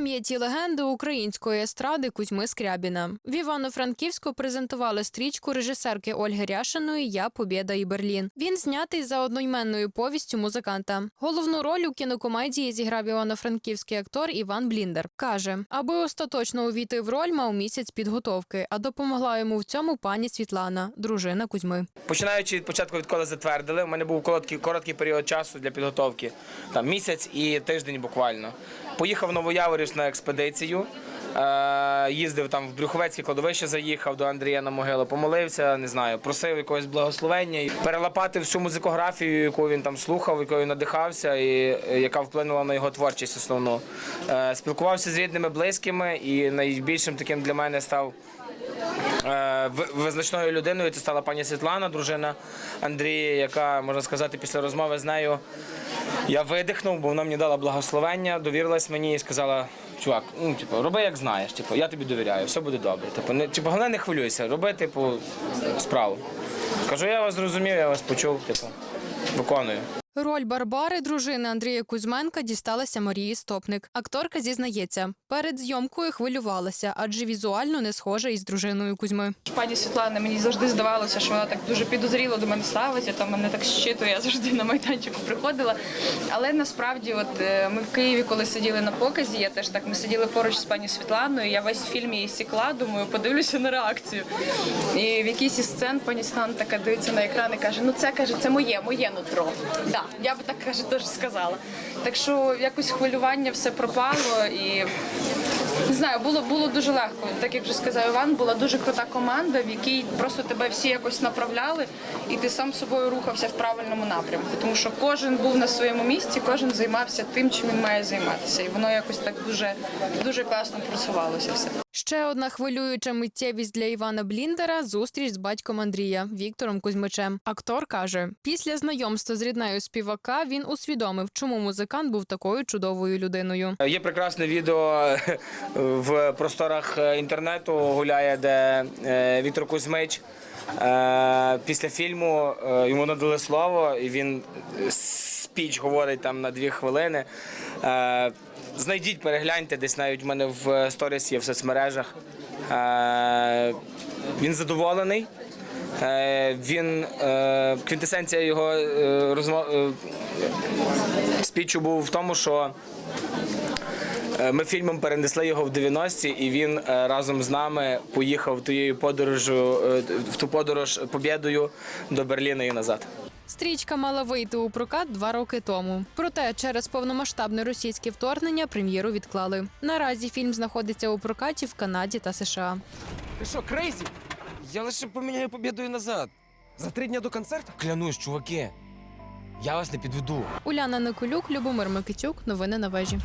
Пам'яті легенди української естради Кузьми Скрябіна. В Івано-Франківську презентували стрічку режисерки Ольги Ряшиної Я Побєда і Берлін. Він знятий за одноіменною повістю музиканта. Головну роль у кінокомедії зіграв івано-франківський актор Іван Бліндер. каже, аби остаточно увійти в роль, мав місяць підготовки, а допомогла йому в цьому пані Світлана, дружина Кузьми. Починаючи від початку, відколи затвердили, у мене був короткий, короткий період часу для підготовки, там місяць і тиждень буквально. Поїхав в Новояворівськ на експедицію. Е, їздив там в Брюховецьке кладовище, заїхав до Андрія на могилу, помолився, не знаю, просив якогось благословення перелапати всю музикографію, яку він там слухав, якою надихався, і е, яка вплинула на його творчість основну. Е, спілкувався з рідними, близькими, і найбільшим таким для мене став визначною людиною це стала пані Світлана, дружина Андрія, яка можна сказати, після розмови з нею я видихнув, бо вона мені дала благословення, довірилась мені і сказала. Чувак, ну типу, роби як знаєш, типу, я тобі довіряю, все буде добре. Типу, не типу, головне не хвилюйся, роби типу справу. Кажу, я вас зрозумів, я вас почув, типу, виконую. Роль Барбари, дружини Андрія Кузьменка, дісталася Марії Стопник. Акторка зізнається, перед зйомкою хвилювалася, адже візуально не схожа із дружиною Кузьми. Пані Світлана, мені завжди здавалося, що вона так дуже підозріло до мене ставиться, там мене так щитує, я завжди на майданчику приходила. Але насправді, от е, ми в Києві, коли сиділи на показі, я теж так ми сиділи поруч з пані Світланою. Я весь фільм її сікла, думаю, подивлюся на реакцію. І в якійсь із сцен пані Світлана така дивиться на екран і каже: ну це каже, це моє, моє нутро. Да, я би так каже, теж сказала. Так що якось хвилювання все пропало і. Не знаю, було було дуже легко. Так як вже сказав Іван, була дуже крута команда, в якій просто тебе всі якось направляли, і ти сам собою рухався в правильному напрямку. Тому що кожен був на своєму місці, кожен займався тим, чим він має займатися. І воно якось так дуже дуже класно просувалося все. Ще одна хвилююча миттєвість для Івана Бліндера зустріч з батьком Андрія Віктором Кузьмичем. Актор каже, після знайомства з ріднею співака він усвідомив, чому музикант був такою чудовою людиною. Є прекрасне відео в просторах інтернету гуляє, де е, Віктор Кузьмич е, після фільму е, йому надали слово, і він спіч говорить там на дві хвилини. Е, Знайдіть, перегляньте, десь навіть в мене в сторіс є в соцмережах. Е, Він задоволений. Е, Він е, квінтесенція його е, е, спічу був в тому, що Е, Ми фільмом перенесли його в 90-ті, і він е, разом з нами поїхав тією подорожю е, в ту подорож побєдою до Берліна і назад. Стрічка мала вийти у прокат два роки тому. Проте через повномасштабне російське вторгнення прем'єру відклали. Наразі фільм знаходиться у прокаті в Канаді та США. Ти що, крейзі? Я лише поміняю побідою назад. За три дні до концерту? Клянусь, чуваки. Я вас не підведу. Уляна Николюк, Любомир Микитюк. Новини на вежі.